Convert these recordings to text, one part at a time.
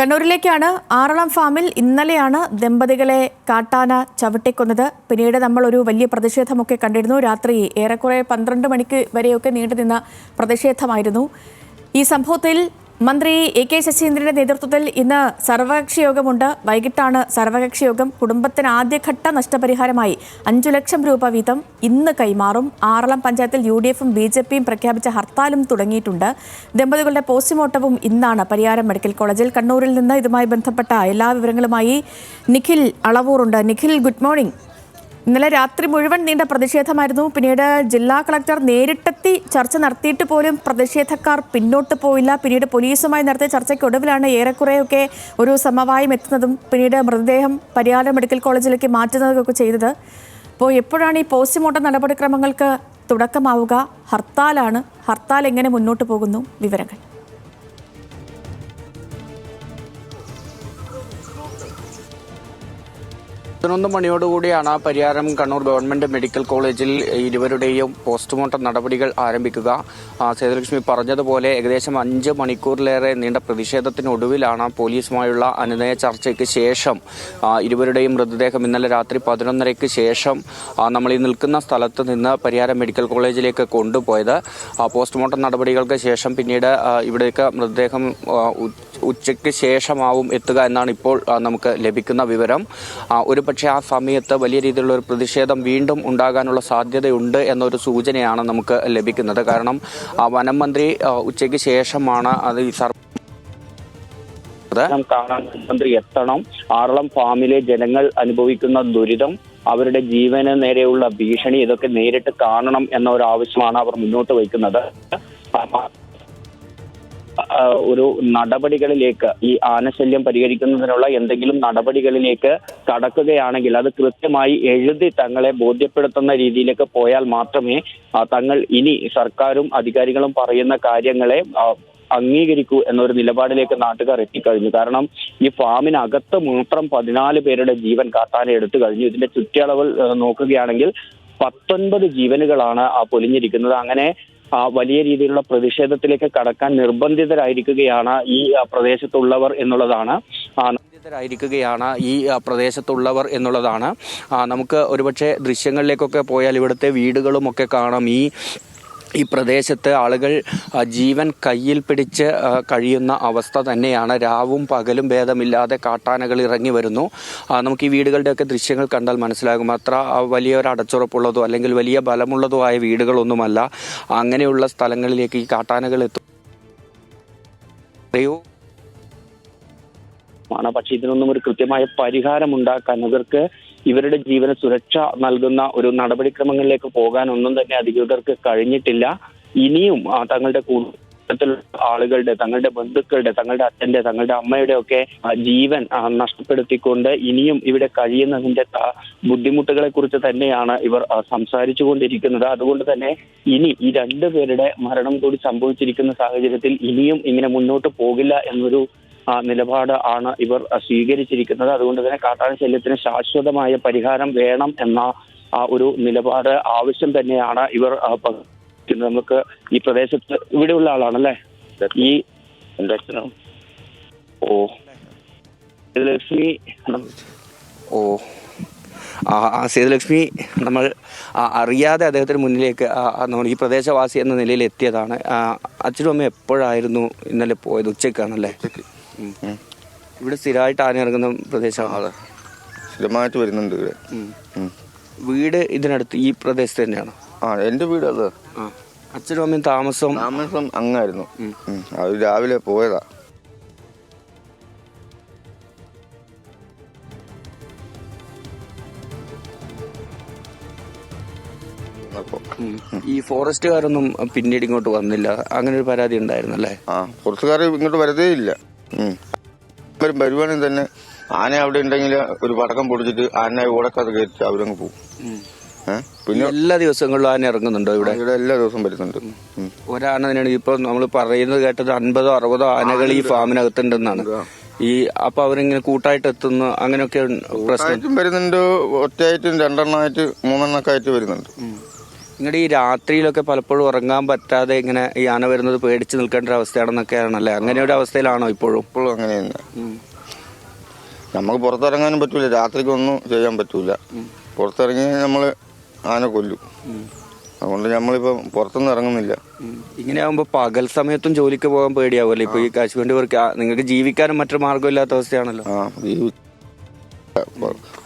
കണ്ണൂരിലേക്കാണ് ആറളം ഫാമിൽ ഇന്നലെയാണ് ദമ്പതികളെ കാട്ടാന ചവിട്ടിക്കൊന്നത്. പിന്നീട് നമ്മൾ ഒരു വലിയ പ്രതിഷേധമൊക്കെ കണ്ടിരുന്നു. രാത്രി ഏറെക്കുറെ പന്ത്രണ്ട് മണിക്ക് വരെയൊക്കെ നീണ്ടുനിന്ന പ്രതിഷേധമായിരുന്നു. ഈ സംഭവത്തിൽ മന്ത്രി എ കെ ശശീന്ദ്രന്റെ നേതൃത്വത്തിൽ ഇന്ന് സർവകക്ഷി യോഗമുണ്ട് വൈകിട്ടാണ് സർവകക്ഷി യോഗം കുടുംബത്തിന് ആദ്യഘട്ട നഷ്ടപരിഹാരമായി അഞ്ചു ലക്ഷം രൂപ വീതം ഇന്ന് കൈമാറും. ആറളം പഞ്ചായത്തിൽ യു ഡി എഫും ബി ജെ പിയും പ്രഖ്യാപിച്ച ഹർത്താലും തുടങ്ങിയിട്ടുണ്ട്. ദമ്പതികളുടെ പോസ്റ്റ്മോർട്ടവും ഇന്നാണ് പരിയാരം മെഡിക്കൽ കോളേജിൽ. കണ്ണൂരിൽ നിന്ന് ഇതുമായി ബന്ധപ്പെട്ട എല്ലാ വിവരങ്ങളുമായി നിഖിൽ അളവൂറുണ്ട്. Nikhil good morning. ഇന്നലെ രാത്രി മുഴുവൻ നീണ്ട പ്രതിഷേധമായിരുന്നു. പിന്നീട് ജില്ലാ കളക്ടർ നേരിട്ടെത്തി ചർച്ച നടത്തിയിട്ട് പോലും പ്രതിഷേധക്കാർ പിന്നോട്ട് പോയില്ല. പിന്നീട് പോലീസുമായി നടത്തിയ ചർച്ചയ്ക്കൊടുവിലാണ് ഏറെക്കുറെയൊക്കെ ഒരു സമവായം എത്തുന്നതും പിന്നീട് മൃതദേഹം പരിയാരം മെഡിക്കൽ കോളേജിലേക്ക് മാറ്റുന്നതൊക്കെ ചെയ്തത്. അപ്പോൾ എപ്പോഴാണ് ഈ പോസ്റ്റ്മോർട്ടം നടപടിക്രമങ്ങൾക്ക് തുടക്കമാവുക? ഹർത്താലാണ് ഹർത്താൽ എങ്ങനെ മുന്നോട്ട് പോകുന്നു? വിവരങ്ങൾ. പതിനൊന്ന് മണിയോടുകൂടിയാണ് പരിയാരം കണ്ണൂർ ഗവൺമെന്റ് മെഡിക്കൽ കോളേജിൽ ഇരുവരുടെയും പോസ്റ്റ്മോർട്ടം നടപടികൾ ആരംഭിക്കുക. സേതുലക്ഷ്മി പറഞ്ഞതുപോലെ ഏകദേശം അഞ്ച് മണിക്കൂറിലേറെ നീണ്ട പ്രതിഷേധത്തിനൊടുവിലാണ് പോലീസുമായുള്ള അനുനയ ചർച്ചയ്ക്ക് ശേഷം ഇരുവരുടെയും മൃതദേഹം ഇന്നലെ രാത്രി പതിനൊന്നരയ്ക്ക് ശേഷം നമ്മൾ ഈ നിൽക്കുന്ന സ്ഥലത്ത് നിന്ന് പരിയാരം മെഡിക്കൽ കോളേജിലേക്ക് കൊണ്ടുപോയത്. പോസ്റ്റ്മോർട്ടം നടപടികൾക്ക് ശേഷം പിന്നീട് ഇവിടേക്ക് മൃതദേഹം ഉച്ചയ്ക്ക് ശേഷമാവും എത്തുക എന്നാണ് ഇപ്പോൾ നമുക്ക് ലഭിക്കുന്ന വിവരം. ഒരു പക്ഷേ ആ സമയത്ത് വലിയ രീതിയിലുള്ള ഒരു പ്രതിഷേധം വീണ്ടും ഉണ്ടാകാനുള്ള സാധ്യതയുണ്ട് എന്നൊരു സൂചനയാണ് നമുക്ക് ലഭിക്കുന്നത്. കാരണം വനം മന്ത്രി ഉച്ചയ്ക്ക് ശേഷമാണ് അത് ഈ സർ കാണാൻ മന്ത്രി എത്തണം. ആറളം ഫാമിലെ ജനങ്ങൾ അനുഭവിക്കുന്ന ദുരിതം അവരുടെ ജീവന് നേരെയുള്ള ഭീഷണി ഇതൊക്കെ നേരിട്ട് കാണണം എന്ന ഒരു ആവശ്യമാണ് അവർ മുന്നോട്ട് വയ്ക്കുന്നത്. ഒരു നടപടികളിലേക്ക് ഈ ആനശല്യം പരിഹരിക്കുന്നതിനുള്ള എന്തെങ്കിലും നടപടികളിലേക്ക് കടക്കുകയാണെങ്കിൽ അത് കൃത്യമായി എഴുതി തങ്ങളെ ബോധ്യപ്പെടുത്തുന്ന രീതിയിലേക്ക് പോയാൽ മാത്രമേ തങ്ങൾ ഇനി സർക്കാരും അധികാരികളും പറയുന്ന കാര്യങ്ങളെ അംഗീകരിക്കൂ എന്നൊരു നിലപാടിലേക്ക് നാട്ടുകാർ എത്തിക്കഴിഞ്ഞു. കാരണം ഈ ഫാമിനകത്ത് മാത്രം പതിനാല് പേരുടെ ജീവൻ കാട്ടാന എടുത്തു കഴിഞ്ഞു. ഇതിന്റെ ചുറ്റളവ് നോക്കുകയാണെങ്കിൽ പത്തൊൻപത് ജീവനുകളാണ് പൊലിഞ്ഞിരിക്കുന്നത്. അങ്ങനെ വലിയ രീതിയിലുള്ള പ്രതിഷേധത്തിലേക്ക് കടക്കാൻ നിർബന്ധിതരായിരിക്കുകയാണ് ഈ പ്രദേശത്തുള്ളവർ എന്നുള്ളതാണ്. ായിരിക്കുകയാണ് ഈ പ്രദേശത്തുള്ളവർ എന്നുള്ളതാണ്. നമുക്ക് ഒരുപക്ഷെ ദൃശ്യങ്ങളിലേക്കൊക്കെ പോയാൽ ഇവിടുത്തെ വീടുകളും ഒക്കെ കാണാം. ഈ ഈ പ്രദേശത്ത് ആളുകൾ ജീവൻ കയ്യിൽ പിടിച്ച് കഴിയുന്ന അവസ്ഥ തന്നെയാണ്. രാവും പകലും ഭേദമില്ലാതെ കാട്ടാനകൾ ഇറങ്ങി വരുന്നു. നമുക്ക് ഈ വീടുകളുടെയൊക്കെ ദൃശ്യങ്ങൾ കണ്ടാൽ മനസ്സിലാകും. അത്ര വലിയൊരു അടച്ചുറപ്പുള്ളതോ അല്ലെങ്കിൽ വലിയ ബലമുള്ളതോ ആയ വീടുകളൊന്നുമല്ല. അങ്ങനെയുള്ള സ്ഥലങ്ങളിലേക്ക് ഈ കാട്ടാനകൾ എത്തും. ആണ്. പക്ഷെ ഇതിനൊന്നും ഒരു കൃത്യമായ പരിഹാരം ഉണ്ടാക്കാൻ ഇവർക്ക് ഇവരുടെ ജീവന സുരക്ഷ നൽകുന്ന ഒരു നടപടിക്രമങ്ങളിലേക്ക് പോകാൻ ഒന്നും തന്നെ അധികൃതർക്ക് കഴിഞ്ഞിട്ടില്ല. ഇനിയും തങ്ങളുടെ കൂട്ടത്തിലുള്ള ആളുകളുടെ തങ്ങളുടെ ബന്ധുക്കളുടെ തങ്ങളുടെ അച്ഛന്റെ തങ്ങളുടെ അമ്മയുടെ ഒക്കെ ജീവൻ നഷ്ടപ്പെടുത്തിക്കൊണ്ട് ഇനിയും ഇവിടെ കഴിയുന്നതിന്റെ ബുദ്ധിമുട്ടുകളെ കുറിച്ച് തന്നെയാണ് ഇവർ സംസാരിച്ചു കൊണ്ടിരിക്കുന്നത് അതുകൊണ്ട് തന്നെ ഇനി ഈ രണ്ടുപേരുടെ മരണം കൂടി സംഭവിച്ചിരിക്കുന്ന സാഹചര്യത്തിൽ ഇനിയും ഇങ്ങനെ മുന്നോട്ട് പോകില്ല എന്നൊരു നിലപാട് ആണ് ഇവർ സ്വീകരിച്ചിരിക്കുന്നത്. അതുകൊണ്ട് തന്നെ കാട്ടാന ശല്യത്തിന് ശാശ്വതമായ പരിഹാരം വേണം എന്ന ആ, ഒരു നിലപാട് ആവശ്യം തന്നെയാണ് ഇവർ. നമുക്ക് ഈ പ്രദേശത്ത് ഇവിടെയുള്ള ആളാണല്ലേ? ഈ ഓ. ലക്ഷ്മി ഓ. സേതുലക്ഷ്മി നമ്മൾ അറിയാതെ അദ്ദേഹത്തിന് മുന്നിലേക്ക് നമ്മൾ ഈ പ്രദേശവാസി എന്ന നിലയിൽ എത്തിയതാണ് ആ, അച്ഛനും അമ്മ എപ്പോഴായിരുന്നു ഇന്നലെ പോയത്? ഉച്ചയ്ക്കാണല്ലേ. ഇവിടെ സ്ഥിരമായിട്ട് ആന ഇറങ്ങുന്ന പ്രദേശമാണ് സ്ഥിരമായിട്ട് വരുന്നുണ്ട് ഇവിടെ. വീട് ഇതിനടുത്ത് ഈ പ്രദേശത്ത് തന്നെയാണ്? ആ എന്റെ വീട് അത്. അച്ഛനും അമ്മയും താമസം? താമസം അങ്ങായിരുന്നു. അത് രാവിലെ പോയതാ. ഈ ഫോറസ്റ്റുകാരൊന്നും പിന്നീട് ഇങ്ങോട്ട് വന്നില്ല. അങ്ങനെ ഒരു പരാതി ഉണ്ടായിരുന്നല്ലേ? ആ ഫോറസ്റ്റുകാർ ഇങ്ങോട്ട് വരതേ ഇല്ല ഉം. വരും വരുവാണെങ്കിൽ തന്നെ ആന അവിടെ ഉണ്ടെങ്കിൽ ഒരു പടക്കം പൊടിച്ചിട്ട് ആന ഓടക്കാതെ കയറ്റി അവരങ്ങ് പോകും. പിന്നെ എല്ലാ ദിവസങ്ങളിലും ആന ഇറങ്ങുന്നുണ്ടോ ഇവിടെ? ഇവിടെ എല്ലാ ദിവസവും വരുന്നുണ്ട്. ഒരാന തന്നെയാണ്. ഇപ്പൊ നമ്മൾ പറയുന്നത് കേട്ടത് അൻപതോ അറുപതോ ആനകൾ ഈ ഫാമിനകത്തുണ്ടെന്നാണ്. ഈ അപ്പൊ അവരിങ്ങനെ കൂട്ടായിട്ട് എത്തുന്നു അങ്ങനെയൊക്കെ പ്രശ്നം. വരുന്നുണ്ട് ഒറ്റയായിട്ടും രണ്ടെണ്ണമായിട്ട് മൂന്നെണ്ണൊക്കെ ആയിട്ട് വരുന്നുണ്ട്. നിങ്ങളുടെ ഈ രാത്രിയിലൊക്കെ പലപ്പോഴും ഉറങ്ങാൻ പറ്റാതെ ഇങ്ങനെ ഈ ആന വരുന്നത് പേടിച്ച് നിൽക്കേണ്ട ഒരു അവസ്ഥയാണെന്നൊക്കെയാണല്ലേ അങ്ങനെ ഒരു അവസ്ഥയിലാണോ ഇപ്പോഴും? ഇപ്പോഴും അങ്ങനെ തന്നെ. നമുക്ക് പുറത്തിറങ്ങാനും പറ്റൂല. രാത്രിക്കൊന്നും ചെയ്യാൻ പറ്റൂല. പുറത്തിറങ്ങി നമ്മൾ ആന കൊല്ലും. അതുകൊണ്ട് നമ്മളിപ്പോ പുറത്തൊന്നും ഇറങ്ങുന്നില്ല. ഇങ്ങനെ ആവുമ്പോ പകൽ സമയത്തും ജോലിക്ക് പോകാൻ പേടിയാവുമല്ലോ? ഇപ്പൊ ഈ കശുവണ്ടി വർക്ക് നിങ്ങൾക്ക് ജീവിക്കാനും മറ്റൊരു മാർഗമില്ലാത്ത അവസ്ഥയാണല്ലോ.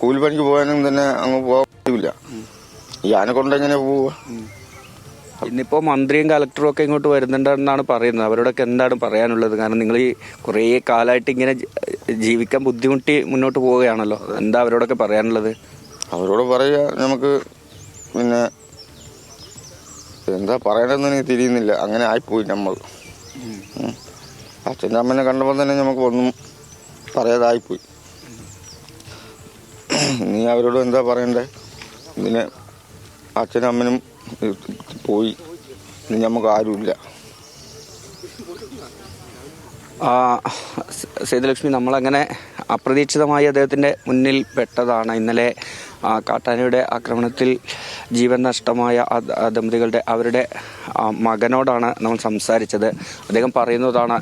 കൂലിപ്പണിക്ക് പോകാനും തന്നെ അങ്ങ് പോകാൻ പറ്റൂല. ഈ ആന കൊണ്ട് എങ്ങനെ പോവുക ഇന്നിപ്പോ മന്ത്രിയും കളക്ടറും ഒക്കെ ഇങ്ങോട്ട് വരുന്നുണ്ടെന്നാണ് പറയുന്നത്. അവരോടൊക്കെ എന്താണ് പറയാനുള്ളത്? കാരണം നിങ്ങൾ ഈ കുറേ കാലമായിട്ട് ഇങ്ങനെ ജീവിക്കാൻ ബുദ്ധിമുട്ടി മുന്നോട്ട് പോവുകയാണല്ലോ. എന്താ അവരോടൊക്കെ പറയാനുള്ളത്? അവരോട് പറയുക നമുക്ക് പിന്നെ എന്താ പറയണമെന്ന് എനിക്ക് തിരിയുന്നില്ല. അങ്ങനെ ആയിപ്പോയി നമ്മൾ. അച്ഛന്റെ അമ്മനെ കണ്ടപ്പോൾ തന്നെ നമുക്ക് ഒന്നും പറയാതായിപ്പോയി. നീ അവരോട് എന്താ പറയണ്ടേ? ഇതിനെ അച്ഛനും അമ്മനും പോയി. ഇനി നമുക്ക് ആരുമില്ല. സേതുലക്ഷ്മി നമ്മളങ്ങനെ അപ്രതീക്ഷിതമായി അദ്ദേഹത്തിന്റെ മുന്നിൽ പെട്ടതാണ്. ഇന്നലെ കാട്ടാനയുടെ ആക്രമണത്തിൽ ജീവൻ നഷ്ടമായ ദമ്പതികളുടെ അവരുടെ മകനോടാണ് നമ്മൾ സംസാരിച്ചത്. അദ്ദേഹം പറയുന്നതാണ്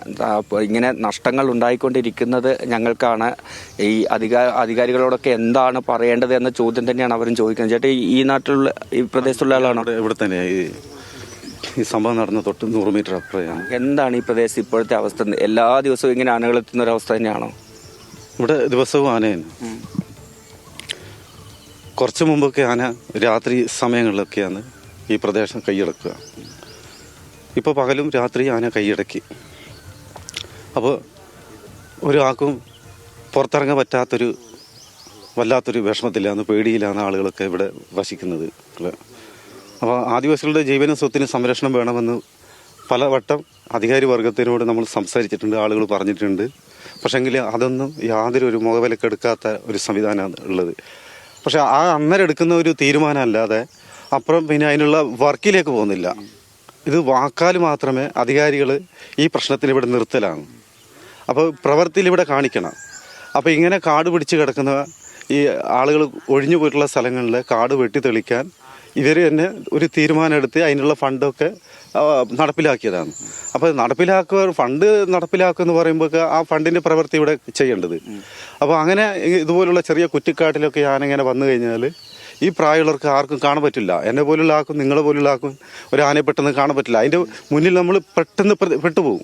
ഇങ്ങനെ നഷ്ടങ്ങൾ ഉണ്ടായിക്കൊണ്ടിരിക്കുന്നത് ഞങ്ങൾക്കാണ്. ഈ അധികാര അധികാരികളോടൊക്കെ എന്താണ് പറയേണ്ടത് എന്ന ചോദ്യം തന്നെയാണ് അവരും ചോദിക്കുന്നത്. ചേട്ടാ ഈ- നാട്ടിലുള്ള ഈ പ്രദേശത്തുള്ള ആളാണോ? ഇവിടെ തന്നെ ഈ ഈ സംഭവം നടന്ന തൊട്ട് നൂറ് മീറ്റർ അപ്പുറയാണ്. എന്താണ് ഈ പ്രദേശം ഇപ്പോഴത്തെ അവസ്ഥ? എല്ലാ ദിവസവും ഇങ്ങനെ ആനകൾ എത്തുന്ന ഒരു അവസ്ഥ തന്നെയാണോ? ഇവിടെ ദിവസവും ആനയാണ് കുറച്ച് മുമ്പൊക്കെ ആന രാത്രി സമയങ്ങളിലൊക്കെയാണ് ഈ പ്രദേശം കൈയടക്കുക. ഇപ്പോൾ പകലും രാത്രി ആന കൈയടക്കി. അപ്പോൾ ഒരാൾക്കും പുറത്തിറങ്ങാൻ പറ്റാത്തൊരു വല്ലാത്തൊരു വിഷമത്തിലാണ് പേടിയിലാണ് ആളുകളൊക്കെ ഇവിടെ വസിക്കുന്നത്. അപ്പോൾ ആദിവാസികളുടെ ജീവനും സ്വത്തിനും സംരക്ഷണം വേണമെന്ന് പലവട്ടം അധികാരി വർഗത്തിനോട് നമ്മൾ സംസാരിച്ചിട്ടുണ്ട് ആളുകൾ പറഞ്ഞിട്ടുണ്ട്. പക്ഷേങ്കിൽ അതൊന്നും യാതൊരു ഒരു മുഖവിലക്കെടുക്കാത്ത ഒരു സംവിധാനമാണ് ഉള്ളത്. പക്ഷെ ആ അന്നേരം എടുക്കുന്ന ഒരു തീരുമാനം അല്ലാതെ അപ്പുറം പിന്നെ അതിനുള്ള വർക്കിലേക്ക് പോകുന്നില്ല. ഇത് വാക്കാൽ മാത്രമേ അധികാരികൾ ഈ പ്രശ്നത്തിന് ഇവിടെ നിർത്തലാണ്. അപ്പോൾ പ്രവൃത്തിയിൽ ഇവിടെ കാണിക്കണം. അപ്പോൾ ഇങ്ങനെ കാട് പിടിച്ച് കിടക്കുന്ന ഈ ആളുകൾ ഒഴിഞ്ഞു പോയിട്ടുള്ള സ്ഥലങ്ങളിൽ കാട് വെട്ടി തെളിക്കാൻ ഇവർ തന്നെ ഒരു തീരുമാനം എടുത്ത് അതിനുള്ള ഫണ്ടൊക്കെ നടപ്പിലാക്കിയതാണ്. അപ്പോൾ നടപ്പിലാക്കുക ഫണ്ട് നടപ്പിലാക്കുക എന്ന് പറയുമ്പോൾ ആ ഫണ്ടിന്റെ പ്രവൃത്തി ഇവിടെ ചെയ്യേണ്ടത്. അപ്പോൾ അങ്ങനെ ഇതുപോലുള്ള ചെറിയ കുറ്റിക്കാട്ടിലൊക്കെ ഞാനിങ്ങനെ വന്നു കഴിഞ്ഞാൽ ഈ പ്രായമുള്ളവർക്ക് ആർക്കും കാണാൻ പറ്റില്ല. എന്നെ പോലുള്ള ആക്കും നിങ്ങളെ പോലുള്ള ആക്കും ഒരു ആനയെ പെട്ടെന്ന് കാണാൻ പറ്റില്ല. അതിന്റെ മുന്നിൽ നമ്മൾ പെട്ടെന്ന് പെട്ടുപോകും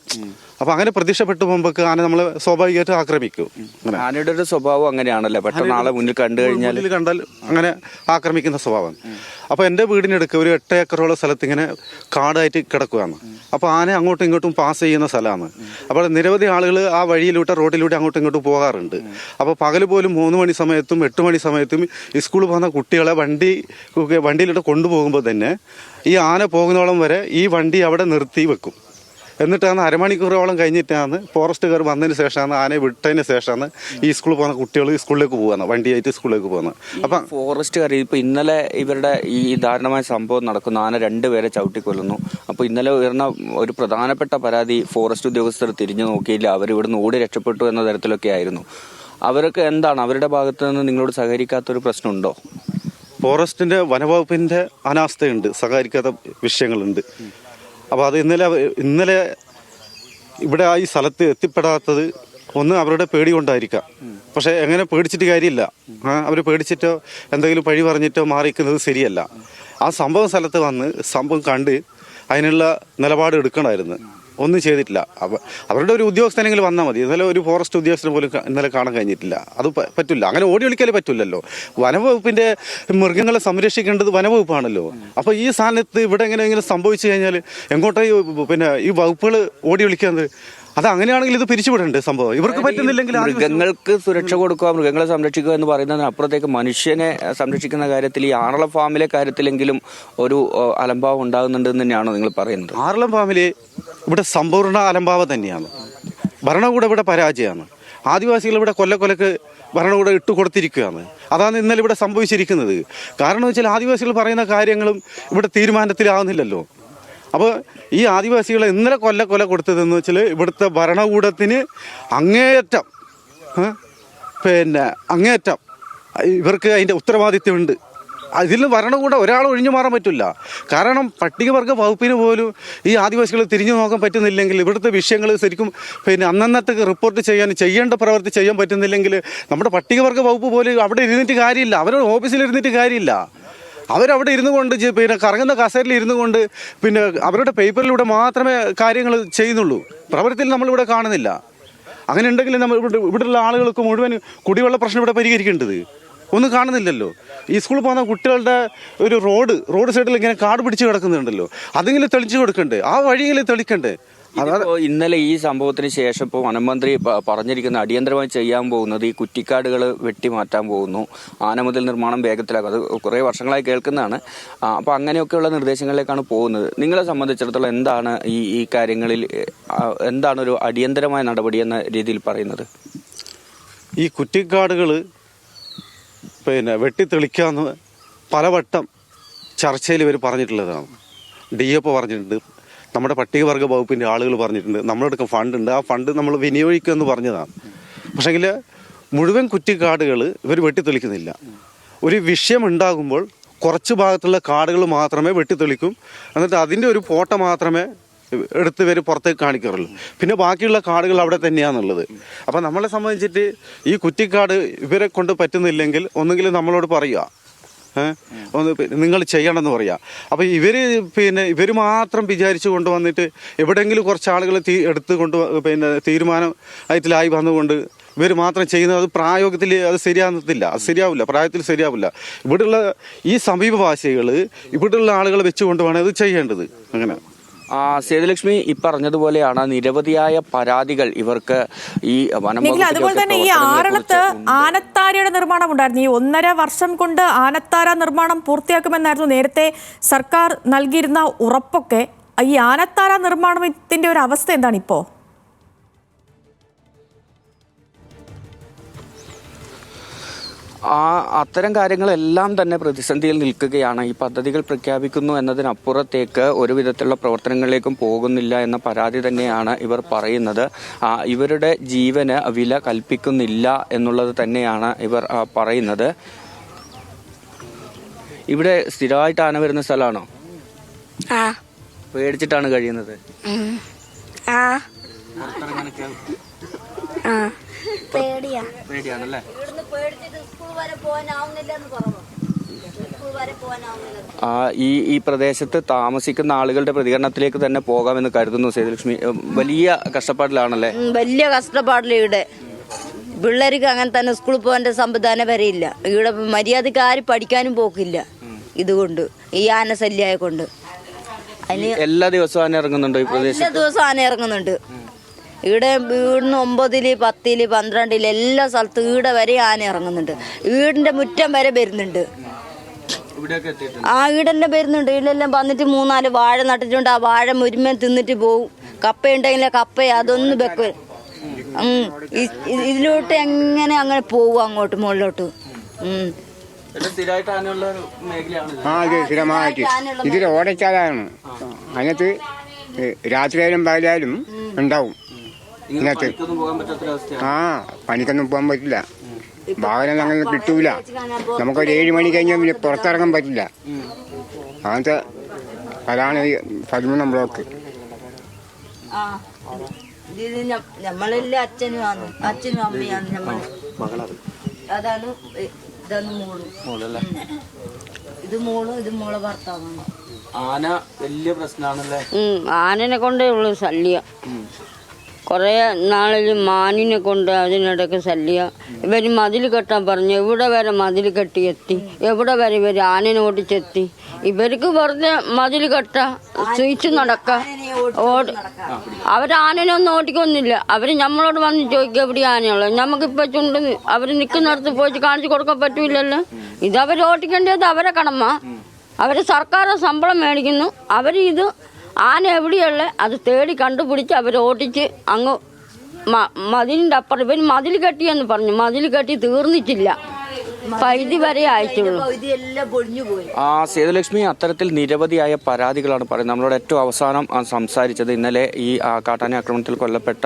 അപ്പൊ അങ്ങനെ പ്രതീക്ഷപ്പെട്ടു പോകുമ്പോൾ ആന നമ്മളെ സ്വാഭാവികമായിട്ട് ആക്രമിക്കും. ആനയുടെ ഒരു സ്വഭാവം അങ്ങനെയാണല്ലേ? പെട്ടെന്ന് ആളെ മുന്നിൽ കണ്ടു കഴിഞ്ഞാൽ കണ്ടാൽ അങ്ങനെ ആക്രമിക്കുന്ന സ്വഭാവം. അപ്പോൾ എന്റെ വീടിനടുക്ക് ഒരു എട്ട് ഏക്കറോളം സ്ഥലത്ത് ഇങ്ങനെ കാടായിട്ട് കിടക്കുകയാണ് അപ്പോൾ ആന അങ്ങോട്ടും ഇങ്ങോട്ടും പാസ് ചെയ്യുന്ന സ്ഥലമാണ്. അപ്പോൾ നിരവധി ആളുകൾ ആ വഴിയിലൂടെ റോഡിലൂടെ അങ്ങോട്ടും ഇങ്ങോട്ടും പോകാറുണ്ട്. അപ്പോൾ പകൽ പോലും മൂന്ന് മണി സമയത്തും എട്ട് മണി സമയത്തും സ്കൂളിൽ പോകുന്ന കുട്ടികളെ വണ്ടി വണ്ടിയിലൂടെ കൊണ്ടുപോകുമ്പോൾ തന്നെ ഈ ആന പോകുന്നോളം വരെ ഈ വണ്ടി അവിടെ നിർത്തി വെക്കും. എന്നിട്ടാണ് അരമണിക്കൂറോളം കഴിഞ്ഞിട്ടാണ് ഫോറസ്റ്റ് ഫോറസ്റ്റുകാർ വന്നതിന് ശേഷമാണ് ആനയെ വിട്ടതിന് ശേഷമാണ് ഈ സ്കൂളിൽ പോകുന്ന കുട്ടികൾ സ്കൂളിലേക്ക് പോകുന്നത് വണ്ടിയായിട്ട് സ്കൂളിലേക്ക് പോകുന്നത്. അപ്പം ഫോറസ്റ്റുകാർ ഇപ്പോൾ ഇന്നലെ ഇവരുടെ ഈ ദാരുണമായ സംഭവം നടക്കുന്നു. ആന രണ്ടുപേരെ ചവിട്ടിക്കൊല്ലുന്നു അപ്പോൾ ഇന്നലെ ഉയർന്ന ഒരു പ്രധാനപ്പെട്ട പരാതി ഫോറസ്റ്റ് ഉദ്യോഗസ്ഥർ തിരിഞ്ഞു നോക്കിയില്ല. അവർ ഇവിടുന്ന് ഓടി രക്ഷപ്പെട്ടു എന്ന തരത്തിലൊക്കെ ആയിരുന്നു. അവരൊക്കെ എന്താണ്? അവരുടെ ഭാഗത്ത് നിന്ന് നിങ്ങളോട് സഹകരിക്കാത്തൊരു പ്രശ്നമുണ്ടോ? ഫോറസ്റ്റിന്റെ വനവകുപ്പിന്റെ അനാസ്ഥയുണ്ട്. സഹകരിക്കാത്ത വിഷയങ്ങളുണ്ട്. അപ്പോൾ അത് ഇന്നലെ ഇന്നലെ ഇവിടെ ആ ഈ സ്ഥലത്ത് എത്തിപ്പെടാത്തത് ഒന്ന് അവരുടെ പേടി കൊണ്ടായിരിക്കാം. പക്ഷേ എങ്ങനെ പേടിച്ചിട്ട് കാര്യമില്ല. അവർ പേടിച്ചിട്ടോ എന്തെങ്കിലും പഴി പറഞ്ഞിട്ടോ മാറിക്കുന്നത് ശരിയല്ല. ആ സംഭവ സ്ഥലത്ത് വന്ന് സംഭവം കണ്ട് അതിനുള്ള നിലപാട് എടുക്കണമായിരുന്നു. ഒന്നും ചെയ്തിട്ടില്ല. അവരുടെ ഒരു ഉദ്യോഗസ്ഥനെങ്കിലും വന്നാൽ മതി. ഇന്നലെ ഒരു ഫോറസ്റ്റ് ഉദ്യോഗസ്ഥനെ പോലും ഇന്നലെ കാണാൻ കഴിഞ്ഞിട്ടില്ല. അത് പറ്റില്ല അങ്ങനെ ഓടി ഒളിക്കലേ പറ്റില്ലല്ലോ വനവകുപ്പിന്റെ മൃഗങ്ങളെ സംരക്ഷിക്കേണ്ടത് വനവകുപ്പാണല്ലോ. അപ്പോൾ ഈ സ്ഥാനത്ത് ഇവിടെ എങ്ങനെ ഇങ്ങനെ സംഭവിച്ചു കഴിഞ്ഞാൽ എങ്ങോട്ടേ പിന്നെ ഈ വകുപ്പുകൾ ഓടി ഒളിക്കുന്നത് അത് അങ്ങനെയാണെങ്കിൽ ഇത് പിരിച്ചുവിടേണ്ട സംഭവം. ഇവർക്ക് പറ്റുന്നില്ലെങ്കിൽ മൃഗങ്ങൾക്ക് സുരക്ഷ കൊടുക്കുക മൃഗങ്ങളെ സംരക്ഷിക്കുക എന്ന് പറയുന്നതിന് അപ്പുറത്തേക്ക് മനുഷ്യനെ സംരക്ഷിക്കുന്ന കാര്യത്തിൽ ഈ ആറള ഫാമിലെ കാര്യത്തിലെങ്കിലും ഒരു അലംഭാവം അലംഭാവം ഉണ്ടാകുന്നുണ്ടെന്ന് തന്നെയാണോ നിങ്ങൾ പറയുന്നത്? ആറളം ഫാമിലി ഇവിടെ സമ്പൂർണ അലംഭാവം തന്നെയാണ്. ഭരണകൂടം ഇവിടെ പരാജയമാണ്. ആദിവാസികൾ ഇവിടെ കൊല്ല കൊലക്ക് ഭരണകൂടം ഇട്ട് കൊടുത്തിരിക്കുകയാണ്. അതാണ് ഇന്നലെ ഇവിടെ സംഭവിച്ചിരിക്കുന്നത്. കാരണം വെച്ചാൽ ആദിവാസികൾ പറയുന്ന കാര്യങ്ങളും ഇവിടെ തീരുമാനത്തിലാവുന്നില്ലല്ലോ. അപ്പോൾ ഈ ആദിവാസികളെ ഇന്നലെ കൊല്ല കൊല കൊടുത്തതെന്ന് വെച്ചാൽ ഇവിടുത്തെ ഭരണകൂടത്തിന് അങ്ങേയറ്റം പിന്നെ അങ്ങേയറ്റം ഇവർക്ക് അതിന്റെ ഉത്തരവാദിത്വമുണ്ട്. അതിൽ ഭരണകൂടം ഒരാൾ ഒഴിഞ്ഞു മാറാൻ പറ്റില്ല. കാരണം പട്ടികവർഗ വകുപ്പിന് പോലും ഈ ആദിവാസികൾ തിരിഞ്ഞു നോക്കാൻ പറ്റുന്നില്ലെങ്കിൽ ഇവിടുത്തെ വിഷയങ്ങൾ ശരിക്കും പിന്നെ അന്നന്നത്തെ റിപ്പോർട്ട് ചെയ്യാൻ ചെയ്യേണ്ട പ്രവൃത്തി ചെയ്യാൻ പറ്റുന്നില്ലെങ്കിൽ നമ്മുടെ പട്ടികവർഗ വകുപ്പ് പോലും അവിടെ ഇരുന്നിട്ട് കാര്യമില്ല. അവരുടെ ഓഫീസിൽ ഇരുന്നിട്ട് കാര്യമില്ല. അവരവിടെ ഇരുന്നു കൊണ്ട് പിന്നെ കറങ്ങുന്ന കസേരയിൽ ഇരുന്നു കൊണ്ട് പിന്നെ അവരുടെ പേപ്പറിലൂടെ മാത്രമേ കാര്യങ്ങൾ ചെയ്യുന്നുള്ളൂ. പ്രവൃത്തിയിൽ നമ്മളിവിടെ കാണുന്നില്ല. അങ്ങനെ ഉണ്ടെങ്കിൽ നമ്മൾ ഇവിടെ ഇവിടെയുള്ള ആളുകൾക്ക് മുഴുവൻ കുടിവെള്ള പ്രശ്നം ഇവിടെ പരിഹരിക്കേണ്ടത്. ഒന്നും കാണുന്നില്ലല്ലോ. ഈ സ്കൂളിൽ പോകുന്ന കുട്ടികളുടെ ഒരു റോഡ് റോഡ് സൈഡിൽ ഇങ്ങനെ കാട് പിടിച്ച് കിടക്കുന്നുണ്ടല്ലോ. അതെങ്കിലും തെളിച്ചു കൊടുക്കണ്ടേ? ആ വഴിയെങ്കിലും തെളിക്കണ്ടേ? ഇന്നലെ ഈ സംഭവത്തിന് ശേഷം ഇപ്പോൾ വനമന്ത്രി പറഞ്ഞിരിക്കുന്ന അടിയന്തരമായി ചെയ്യാൻ പോകുന്നത് ഈ കുറ്റിക്കാടുകൾ വെട്ടിമാറ്റാൻ പോകുന്നു. ആനമുതൽ നിർമ്മാണം വേഗത്തിലാക്കും. അത് കുറേ വർഷങ്ങളായി കേൾക്കുന്നതാണ്. അപ്പോൾ അപ്പൊ അങ്ങനെയൊക്കെയുള്ള നിർദ്ദേശങ്ങളിലേക്കാണ് പോകുന്നത്. നിങ്ങളെ സംബന്ധിച്ചിടത്തോളം എന്താണ് ഈ ഈ കാര്യങ്ങളിൽ എന്താണ് ഒരു അടിയന്തരമായ നടപടി എന്ന രീതിയിൽ പറയുന്നത്? ഈ കുറ്റിക്കാടുകൾ പിന്നെ വെട്ടിത്തെളിക്കാന്ന് പലവട്ടം ചർച്ചയിൽ ഇവർ പറഞ്ഞിട്ടുള്ളതാണ്. ഡി എപ്പോൾ പറഞ്ഞിട്ടുണ്ട്. നമ്മുടെ പട്ടികവർഗ വകുപ്പിന്റെ ആളുകൾ പറഞ്ഞിട്ടുണ്ട് നമ്മളെടുക്ക അടുക്ക ഫണ്ട് ഉണ്ട്. ആ ഫണ്ട് നമ്മൾ വിനിയോഗിക്കുമെന്ന് പറഞ്ഞതാണ്. പക്ഷേങ്കിൽ മുഴുവൻ കുറ്റിക്കാടുകൾ ഇവർ വെട്ടിത്തെളിക്കുന്നില്ല. ഒരു വിഷയം ഉണ്ടാകുമ്പോൾ കുറച്ച് ഭാഗത്തുള്ള കാടുകൾ മാത്രമേ വെട്ടിത്തെളിക്കും. എന്നിട്ട് അതിന്റെ ഒരു ഫോട്ടോ മാത്രമേ എടുത്ത് പേര് പുറത്തേക്ക് കാണിക്കാറുള്ളൂ. പിന്നെ ബാക്കിയുള്ള കാടുകൾ അവിടെ തന്നെയാണെന്നുള്ളത് അപ്പം നമ്മളെ സംബന്ധിച്ചിട്ട് ഈ കുറ്റിക്കാട് ഇവരെ കൊണ്ട് പറ്റുന്നില്ലെങ്കിൽ ഒന്നുകിൽ നമ്മളോട് പറയുക. ഒന്ന് നിങ്ങൾ ചെയ്യണമെന്ന് പറയാം. അപ്പോൾ ഇവർ പിന്നെ ഇവർ മാത്രം വിചാരിച്ചു കൊണ്ടുവന്നിട്ട് എവിടെയെങ്കിലും കുറച്ച് ആളുകൾ തീ എടുത്ത് കൊണ്ട് പിന്നെ തീരുമാനം ആയിട്ടിലായി വന്നുകൊണ്ട് ഇവർ മാത്രം ചെയ്യുന്നത് അത് പ്രായോഗത്തിൽ അത് ശരിയാകത്തില്ല അത് ശരിയാവില്ല. പ്രായത്തിൽ ശരിയാവില്ല. ഇവിടെയുള്ള ഈ സമീപവാസികൾ ഇവിടെയുള്ള ആളുകളെ വെച്ചുകൊണ്ട് വേണം ഇത് ചെയ്യേണ്ടത്. അങ്ങനെ. സേതുലക്ഷ്മി ഈ പറഞ്ഞതുപോലെയാണ് നിരവധിയായ പരാതികൾ ഇവർക്ക് ഈ വനം അതുപോലെ തന്നെ ഈ ആറളത്ത് ആനത്താരയുടെ നിർമ്മാണം ഉണ്ടായിരുന്നു ഈ ഒന്നര വർഷം കൊണ്ട് ആനത്താര നിർമ്മാണം പൂർത്തിയാക്കുമെന്നായിരുന്നു നേരത്തെ സർക്കാർ നൽകിയിരുന്ന ഉറപ്പൊക്കെ. ഈ ആനത്താര നിർമ്മാണത്തിന്റെ ഒരു അവസ്ഥ എന്താണ് ഇപ്പോ ആ അത്തരം കാര്യങ്ങളെല്ലാം തന്നെ പ്രതിസന്ധിയിൽ നിൽക്കുകയാണ്. ഈ പദ്ധതികൾ പ്രഖ്യാപിക്കുന്നു എന്നതിനപ്പുറത്തേക്ക് ഒരു വിധത്തിലുള്ള പ്രവർത്തനങ്ങളിലേക്കും പോകുന്നില്ല എന്ന പരാതി തന്നെയാണ് ഇവർ പറയുന്നത്. ഇവരുടെ ജീവന് വില കൽപ്പിക്കുന്നില്ല എന്നുള്ളത് തന്നെയാണ് ഇവർ പറയുന്നത്. ഇവിടെ സ്ഥിരമായിട്ട് ആന വരുന്ന സ്ഥലമാണോ? പേടിച്ചിട്ടാണ് കഴിയുന്നത്. ആ. പേടിയാണല്ലേ? ആ, ഈ ഈ പ്രദേശത്ത് താമസിക്കുന്ന ആളുകളുടെ പ്രതികരണത്തിലേക്ക് തന്നെ പോകാമെന്ന് കരുതുന്നു സേതുലക്ഷ്മി. വലിയ കഷ്ടപ്പാടിലാണല്ലേ? വലിയ കഷ്ടപ്പാടില്ല ഇവിടെ. പിള്ളേർക്ക് അങ്ങനെ തന്നെ സ്കൂളിൽ പോകേണ്ട സംവിധാനം വരെയില്ല ഇല്ല. ഇവിടെ മര്യാദയ്ക്ക് ആരും പഠിക്കാനും പോക്കില്ല ഇതുകൊണ്ട് ഈ ആനശല്യായ കൊണ്ട് എല്ലാ ദിവസവും ആന ഇറങ്ങുന്നുണ്ടോ ഈ പ്രദേശം എല്ലാ ദിവസവും ആന ഇറങ്ങുന്നുണ്ട്. ഇവിടെ വീടിന് ഒമ്പതിൽ പത്തിൽ പന്ത്രണ്ടിൽ എല്ലാ സ്ഥലത്തും ഈടെ വരെ ആന ഇറങ്ങുന്നുണ്ട്. വീടിന്റെ മുറ്റം വരെ വരുന്നുണ്ട്. ആ ഈടെല്ലാം വരുന്നുണ്ട്. ഈടെല്ലാം വന്നിട്ട് മൂന്നാൽ വാഴ നട്ടിട്ടുണ്ട്. ആ വാഴ മുരുമേൻ തിന്നിട്ട് പോവും. കപ്പ ഉണ്ടെങ്കിൽ കപ്പ അതൊന്നും വെക്ക. ഇതിലോട്ട് എങ്ങനെ അങ്ങനെ പോവും അങ്ങോട്ട് മുകളിലോട്ട്? ആ ഇത് സ്ഥിരമായിട്ട്. ഇതിൽ ഓടച്ചാലാണ്. അതിനകത്ത് രാത്രിയായാലും പകലായാലും ഉണ്ടാവും. ഇതിനകത്ത് പറ്റാത്തൊരവസ്ഥയാണ് ആ പണിക്കൊന്നും പോകാൻ പറ്റില്ല. വാഹനം അങ്ങനെ കിട്ടൂല. നമുക്കൊരു ഏഴ് മണി കഴിഞ്ഞാൽ പിന്നെ പുറത്തിറങ്ങാൻ പറ്റില്ല. അങ്ങനത്തെ അതാണ് ഈ പതിമൂന്നാം ബ്ലോക്ക്. അച്ഛനും ആണ് അച്ഛനും അമ്മയാണ് നമ്മൾ അതാണ് ഇതാണ് മോളും. ഇത് മോളും ഇത് മോളെ ഭർത്താവാണ്. ആന വലിയ പ്രശ്നമാണല്ലേ? ആനനെ കൊണ്ടേ ഉള്ളു ശല്യം. കുറേ നാളിൽ മാനിനെ കൊണ്ട് അതിനിടയ്ക്ക് ശല്യം. ഇവർ മതിൽ കെട്ടാൻ പറഞ്ഞു എവിടെ വരെ മതിൽ കെട്ടി എത്തി? എവിടെ വരെ ഇവർ ആനനെ ഓടിച്ചെത്തി? ഇവർക്ക് വെറുതെ മതിൽ കെട്ട സ്വിച്ച് നടക്ക. ഓടി ഒന്നും ഓടിക്കൊന്നുമില്ല അവർ നമ്മളോട് വന്ന് ചോദിക്കുക എവിടെ ആനയുള്ളത്? നമുക്കിപ്പോൾ ചുണ്ട് അവർ നിൽക്കുന്നിടത്ത് പോയിട്ട് കാണിച്ചു കൊടുക്കാൻ പറ്റൂലല്ലോ. ഇത് അവർ ഓടിക്കേണ്ടത് അവരെ കടമ. അവർ സർക്കാർ ശമ്പളം മേടിക്കുന്നു. അവർ ഇത് ആന എവിടെയുള്ള? അത് തേടി കണ്ടുപിടിച്ച് അവർ ഓടിച്ച് അങ്ങ് മതിലിന്റെ അപ്പുറം പിന്നെ മതിൽ കെട്ടിയെന്ന് പറഞ്ഞു. മതിൽ കെട്ടി തീർന്നിട്ടില്ല. പൈതി വരെ ആ സേതുലക്ഷ്മി അത്തരത്തിൽ നിരവധിയായ പരാതികളാണ് പറയുന്നത്. നമ്മളോട് ഏറ്റവും അവസാനം സംസാരിച്ചത് ഇന്നലെ ഈ കാട്ടാന ആക്രമണത്തിൽ കൊല്ലപ്പെട്ട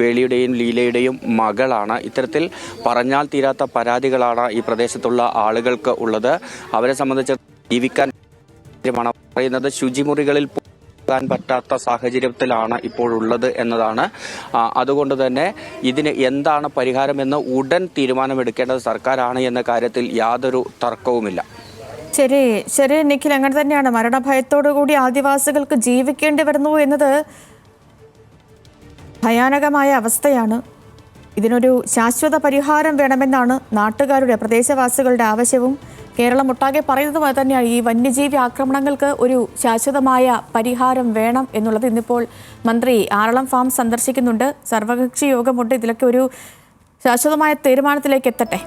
വേളിയുടെയും ലീലയുടെയും മകളാണ്. ഇത്തരത്തിൽ പറഞ്ഞാൽ തീരാത്ത പരാതികളാണ് ഈ പ്രദേശത്തുള്ള ആളുകൾക്ക് ഉള്ളത്. അവരെ സംബന്ധിച്ച് ജീവിക്കാൻ പറയുന്നത് ശുചിമുറികളിൽ പോകാൻ പറ്റാത്ത സാഹചര്യത്തിലാണ് ഇപ്പോൾ ഉള്ളത് എന്നതാണ് അതുകൊണ്ട് തന്നെ ഇതിന് എന്താണ് പരിഹാരമെന്ന് ഉടൻ തീരുമാനമെടുക്കേണ്ടത് സർക്കാരാണ് എന്ന കാര്യത്തിൽ യാതൊരു തർക്കവുമില്ല. ശരി ശരി നിഖിൽ അങ്ങനെ തന്നെയാണ്. മരണഭയത്തോടു കൂടി ആദിവാസികൾക്ക് ജീവിക്കേണ്ടി വരുന്നു എന്നത് ഭയാനകമായ അവസ്ഥയാണ്. ഇതിനൊരു ശാശ്വത പരിഹാരം വേണമെന്നാണ് നാട്ടുകാരുടെ പ്രദേശവാസികളുടെ ആവശ്യവും. കേരളം ഒട്ടാകെ പറയുന്നതുമായി തന്നെയാണ്. ഈ വന്യജീവി ആക്രമണങ്ങൾക്ക് ഒരു ശാശ്വതമായ പരിഹാരം വേണം എന്നുള്ളത് ഇന്നിപ്പോൾ മന്ത്രി ആറളം ഫാം സന്ദർശിക്കുന്നുണ്ട്. സർവകക്ഷി യോഗമുണ്ട്. ഇതിലൊക്കെ ഒരു ശാശ്വതമായ തീരുമാനത്തിലേക്ക് എത്തട്ടെ?